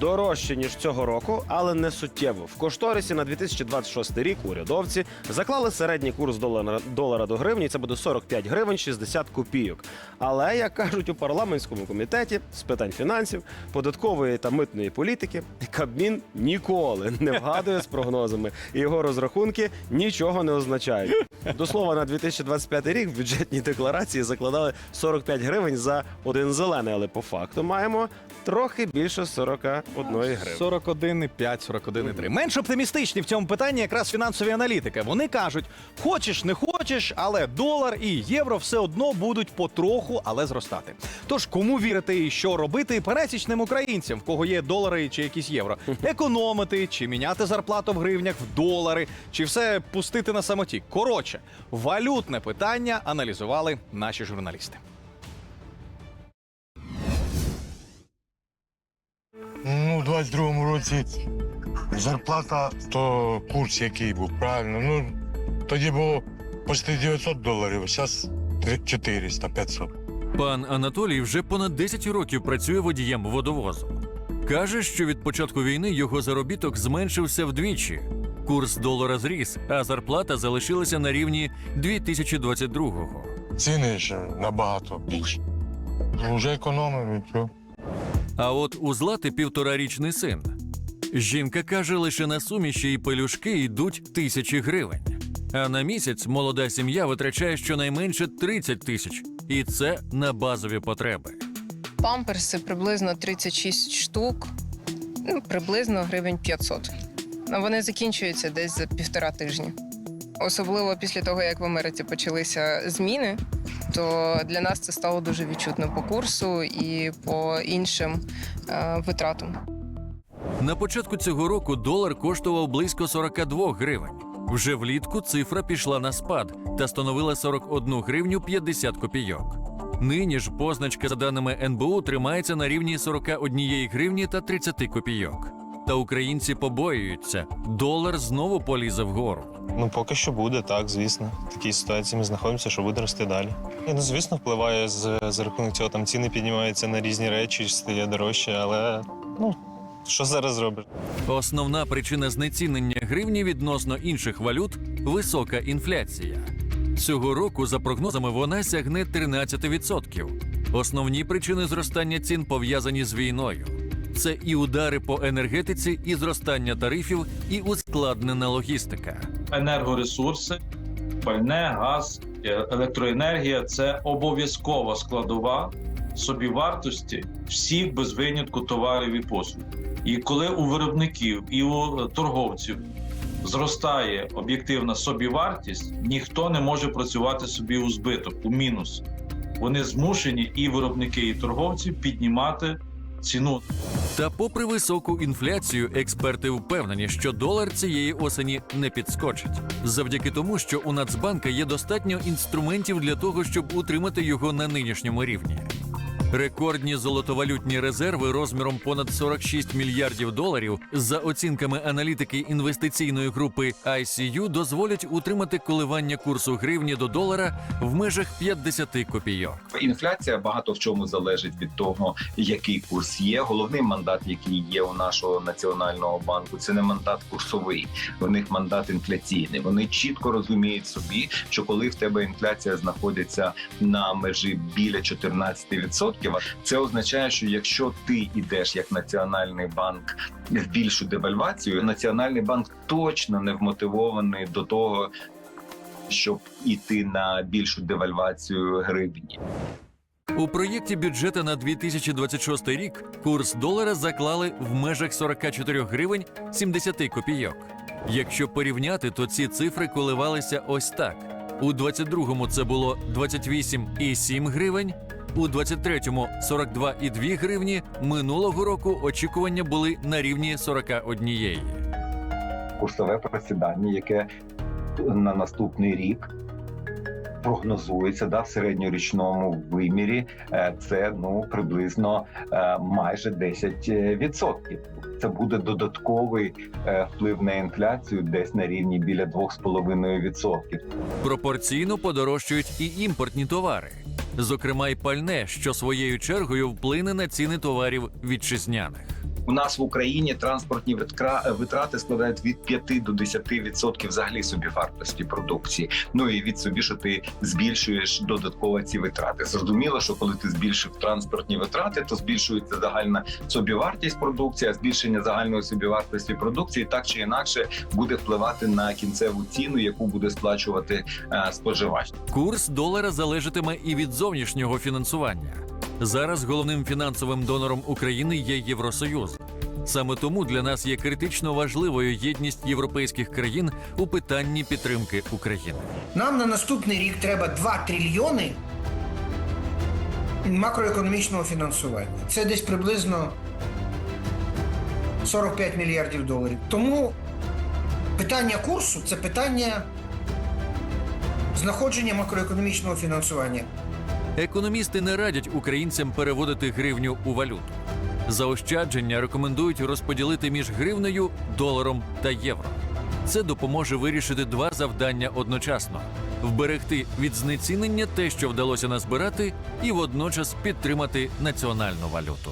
Дорожче ніж цього року, але не суттєво. В кошторисі на 2026 рік урядовці заклали середній курс долара, долара до гривні. Це буде 45 гривень 60 копійок. Але як кажуть у парламентському комітеті з питань фінансів, податкової та митної політики, Кабмін ніколи не вгадує з прогнозами. І його розрахунки нічого не означають. До слова, на 2025 рік в бюджетній декларації закладали 45 гривень за один зелений, але по факту маємо трохи більше 41 гривень. 41,5, 41,3. Менш оптимістичні в цьому питанні якраз фінансові аналітики. Вони кажуть: хочеш, не хочеш, але долар і євро все одно будуть потроху, але зростати. Тож кому вірити і що робити пересічним українцям, в кого є долари чи якісь євро? Економити чи міняти зарплату в гривнях в долари, чи все пустити на самоті? Коротше, валютне питання аналізували наші журналісти. Ну, у 22-му році зарплата, то курс який був, правильно. Ну, тоді було почти 900 доларів, а зараз 400, 500. Пан Анатолій вже понад 10 років працює водієм водовозу. Каже, що від початку війни його заробіток зменшився вдвічі. Курс долара зріс, а зарплата залишилася на рівні 2022-го. Ціни ще набагато більше. Вже економимо. А от у Злати півторарічний син. Жінка каже, лише на суміші і пелюшки йдуть тисячі гривень. А на місяць молода сім'я витрачає щонайменше 30 тисяч, і це на базові потреби. Памперси приблизно 36 штук, ну, приблизно гривень 500. Ну, Вони закінчуються десь за півтора тижні. Особливо після того, як в Америці почалися зміни, то для нас це стало дуже відчутно по курсу і по іншим е, витратам. На початку цього року долар коштував близько 42 гривень. Вже влітку цифра пішла на спад та становила 41 гривню 50 копійок. Нині ж позначка, за даними НБУ, тримається на рівні 41 гривні та 30 копійок. Та українці побоюються, долар знову полізе вгору. Ну, поки що буде, так, звісно. В такій ситуації ми знаходимося, що буде рости далі. І, ну, звісно, впливає з, за рахунок цього. Там ціни піднімаються на різні речі, стає дорожче, але ну, що зараз зробиш? Основна причина знецінення гривні відносно інших валют висока інфляція. Цього року, за прогнозами, вона сягне 13%. Основні причини зростання цін пов'язані з війною. Це і удари по енергетиці, і зростання тарифів, і ускладнена логістика. енергоресурси, пальне, газ, е, електроенергія це обов'язкова складова собівартості всіх без винятку товарів і послуг. І коли у виробників і у е, торговців зростає об'єктивна собівартість, ніхто не може працювати собі у збиток, у мінус. Вони змушені і виробники, і торговці піднімати ціну Та, попри високу інфляцію, експерти впевнені, що долар цієї осені не підскочить, завдяки тому, що у Нацбанка є достатньо інструментів для того, щоб утримати його на нинішньому рівні. Рекордні золотовалютні резерви розміром понад 46 мільярдів доларів за оцінками аналітики інвестиційної групи ICU дозволять утримати коливання курсу гривні до долара в межах 50 копійок. Інфляція багато в чому залежить від того, який курс є. Головний мандат, який є у нашого національного банку, це не мандат курсовий. У них мандат інфляційний. Вони чітко розуміють собі, що коли в тебе інфляція знаходиться на межі біля 14%, це означає, що якщо ти йдеш як національний банк в більшу девальвацію, національний банк точно не вмотивований до того. Щоб іти на більшу девальвацію гривні, У проєкті бюджету на 2026 рік курс долара заклали в межах 44 гривень 70 копійок. Якщо порівняти, то ці цифри коливалися ось так: у 22-му це було 28,7 гривень, у 23-му 42,2 гривні. Минулого року очікування були на рівні 41. курсове просідання, яке на наступний рік прогнозується да, в середньорічному вимірі, е, це ну приблизно е, майже 10%. Це буде додатковий е, вплив на інфляцію десь на рівні біля 2,5%. Пропорційно подорожчують і імпортні товари, зокрема й пальне, що своєю чергою вплине на ціни товарів вітчизняних. У нас в Україні транспортні витра- витрати складають від 5 до 10% взагалі собівартості продукції. Ну і від собі, що ти збільшуєш додатково ці витрати. Зрозуміло, що коли ти збільшив транспортні витрати, то збільшується загальна собівартість продукції, а збільшення загальної собівартості продукції так чи інакше буде впливати на кінцеву ціну, яку буде сплачувати е, споживач. Курс долара залежатиме і від зовнішнього фінансування. Зараз головним фінансовим донором України є Євросоюз. Саме тому для нас є критично важливою єдність європейських країн у питанні підтримки України. Нам на наступний рік треба 2 трильйони макроекономічного фінансування. Це десь приблизно 45 мільярдів доларів. Тому питання курсу це питання знаходження макроекономічного фінансування. Економісти не радять українцям переводити гривню у валюту. Заощадження рекомендують розподілити між гривнею, доларом та євро. Це допоможе вирішити два завдання одночасно: вберегти від знецінення те, що вдалося назбирати, і водночас підтримати національну валюту.